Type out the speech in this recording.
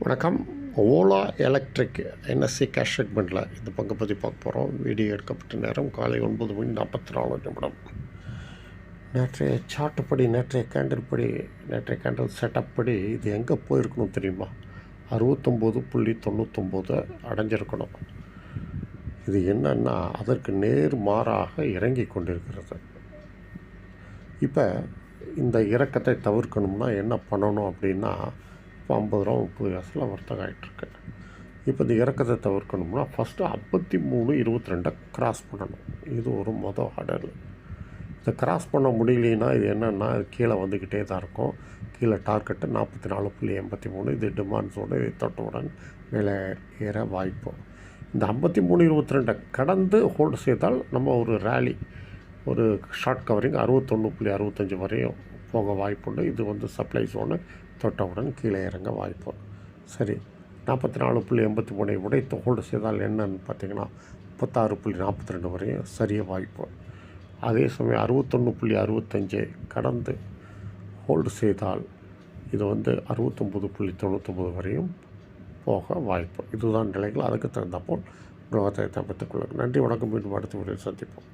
வணக்கம். Ola electric NSC cash செக்மெண்ட்டில் இந்த பங்கு பற்றி பார்க்க போகிறோம் வீடியோ எடுக்கப்பட்ட நேரம் காலை ஒன்பது மணி நாற்பத்தி நாலு நிமிடம். நேற்றைய சார்ட் படி நேற்றைய கேண்டில் படி நேற்றைய கேண்டில் செட்டப் படி இது எங்கே போயிருக்கணும் தெரியுமா? அறுபத்தொம்போது புள்ளி தொண்ணூத்தொம்போது அடைஞ்சிருக்கணும். இது என்னன்னா அதற்கு நேர் மாறாக இறங்கி கொண்டிருக்கிறது. இப்போ இந்த இறக்கத்தை தவிர்க்கணும்னா என்ன பண்ணணும் அப்படின்னா இப்போ ஐம்பது ரூபா முப்பது காசில் வர்த்தகம் ஆகிட்டுருக்கு இப்போ இந்த இறக்கத்தை தவிர்க்கணும்னா ஃபஸ்ட்டு ஐம்பத்தி மூணு இருபத்தி ரெண்டை கிராஸ் பண்ணணும். இது ஒரு மொதல் ஹடல் இதை கிராஸ் பண்ண முடியலனா இது என்னென்னா இது கீழே வந்துக்கிட்டே தான் இருக்கும். கீழே டார்கெட்டு நாற்பத்தி நாலு புள்ளி எண்பத்தி மூணு இது டிமாண்ட் ஜோனு இது தொட்டவுடன் மேலே ஏற வாய்ப்பு. இந்த ஐம்பத்தி மூணு இருபத்தி ரெண்டை கடந்து ஹோல்டு செய்தால் நம்ம ஒரு ரேலி ஒரு ஷார்ட் கவரிங் அறுபத்தொன்று புள்ளி அறுபத்தஞ்சு வரையும் போக வாய்ப்புண்டு. இது வந்து சப்ளை ஜோனு தொட்டவுடன் கீழே இறங்க வாய்ப்பு. சரி நாற்பத்தி நாலு புள்ளி எண்பத்தி மூணை உடைத்து ஹோல்டு செய்தால் என்னன்னு பார்த்தீங்கன்னா முப்பத்தாறு புள்ளி நாற்பத்தி ரெண்டு வரையும் சரிய வாய்ப்பு. அதே சமயம் அறுபத்தொன்று புள்ளி அறுபத்தஞ்சை கடந்து ஹோல்டு செய்தால் இது வந்து அறுபத்தொம்பது புள்ளி தொண்ணூத்தொம்பது வரையும் போக வாய்ப்பு. இதுதான் நிலைகள். அதுக்கு தகுந்தப்போல் உலகத்தை தப்பித்துக் கொள்ளுங்கள். நன்றி வணக்கம். மீண்டும் அடுத்த முறையில் சந்திப்போம்.